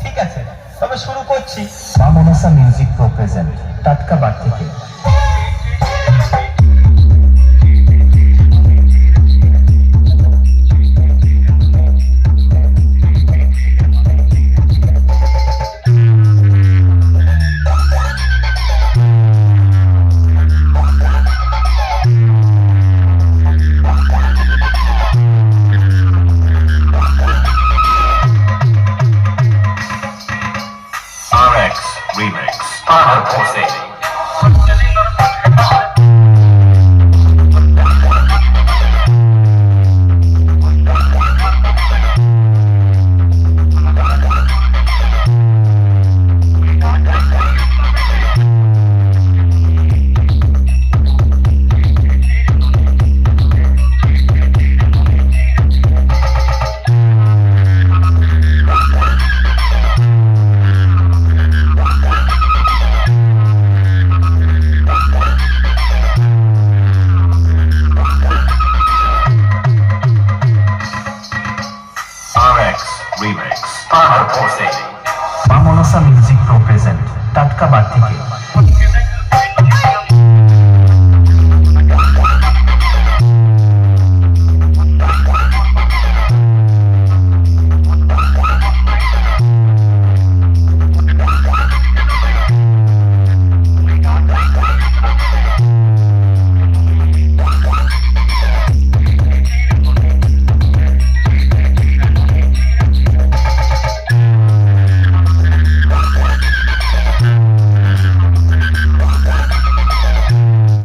ঠিক আছে। তবে শুরু করছি। মামুন মিউজিক প্রো প্রেজেন্ট টাটকা বার থেকে। Remix. Ahad Remix Power Music Mamonasa Music Pro Present Tatka Bar থেকে